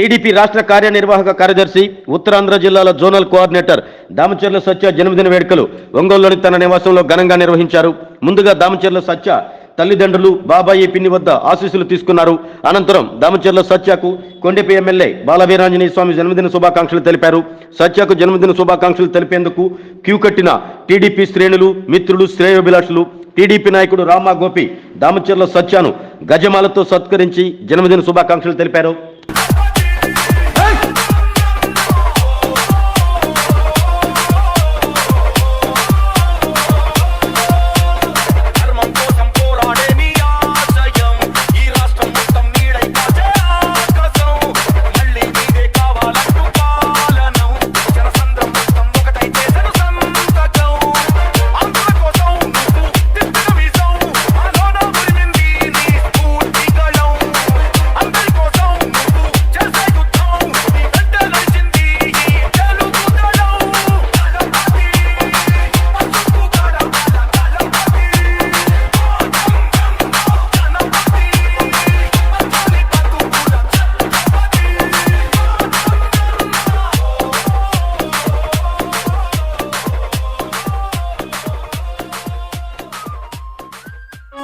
TDP రాష్ట్ర కార్యనిర్వాహక కార్యదర్శి ఉత్తరాంధ్ర జిల్లాల జోనల్ కోఆర్డినేటర్ దామచర్ల సత్య జన్మదిన వేడుకలు ఒంగోలులోని తన నివాసంలో ఘనంగా నిర్వహించారు. ముందుగా దామచర్ల సత్య తల్లిదండ్రులు బాబాయి పిన్ని వద్ద ఆశీస్సులు తీసుకున్నారు. అనంతరం దామచర్ల సత్యకు కొండెపి ఎమ్మెల్యే బాలవీరాంజనేయ స్వామి జన్మదిన శుభాకాంక్షలు తెలిపారు. సత్యకు జన్మదిన శుభాకాంక్షలు తెలిపేందుకు క్యూ కట్టిన టీడీపీ శ్రేణులు మిత్రులు శ్రేయోభిలాషులు టీడీపీ నాయకుడు రామా గోపి దామచర్ల సత్యను గజమాలతో సత్కరించి జన్మదిన శుభాకాంక్షలు తెలిపారు.